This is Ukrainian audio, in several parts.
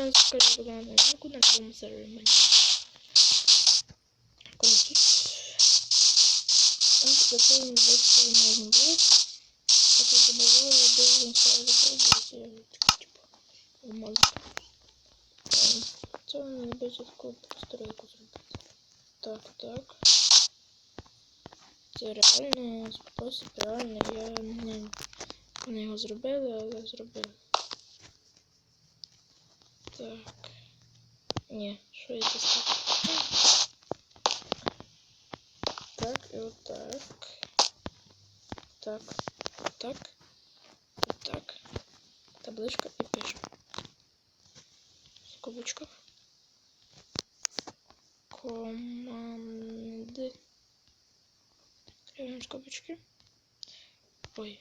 Надо. Ну, куди на любому сервері Майнкрафт. Коротше. Ось такий невеличкий можна було. Я тут добавляю, дуже інстаграм добавляю, типу, алмазу. Ем, Це мені більше таку постройку зробити. Так, так. Це реальний спосіб, реальний. Я не як його зробили, але зробили. Так. Ні, що я це сказав? Так, і отак. Так, так, і так. Табличка і пишемо. В скобочках. Команди. Открываем скобочки. Ой.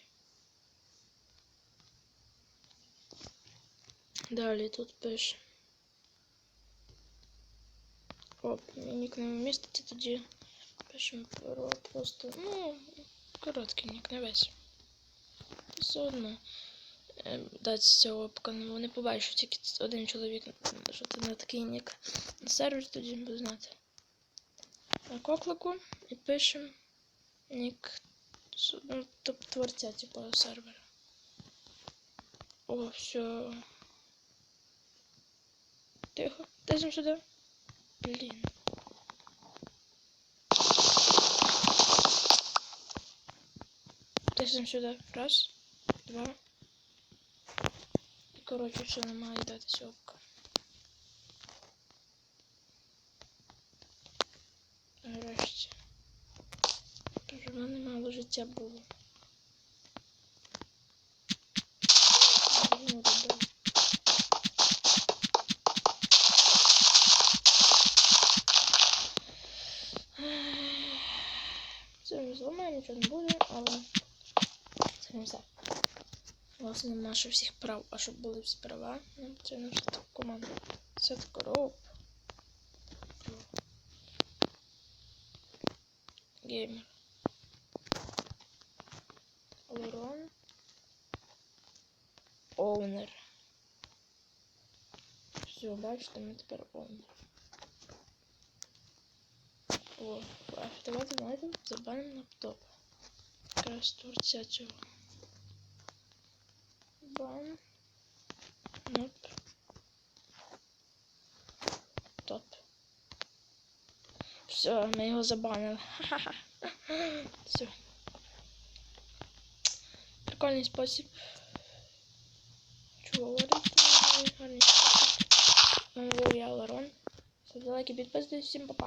Далі тут пишемо. Оп, нік не вміститься тоді. Пишемо про просто, ну, короткий нік, не весь. Все одно. е, Дати з цього ну, вони побачать тільки один чоловік, що це не такий нік. На сервер тоді буде знати. На коклику і пишемо нік ну, тобто творця, типу, сервера. О, все. Тихо, тисим сюди. Блін. Тисим сюди. Раз, два. І коротше, все не має дати сьопка. Нарешті. Тож в мене мало життя було. Ну, добре. Це не зламає, нічого не буде, але це не все. Нема ще всіх прав, а щоб були всі права, нам потрібно вже таку команду. Це коров. Геймер. Лерон. Оунер. Все, бачите, ми тепер оунер. О, давайте знаєте, забанимо лаптоп. Якраз творця цього. Бан. Ноп. Топ. Все, ми його забанили. Ха-ха. Все. Прикольний спосіб. Чого? Гарний спосіб. Був я Ларон. Ставте лайки, підписуйтесь, всім па-па.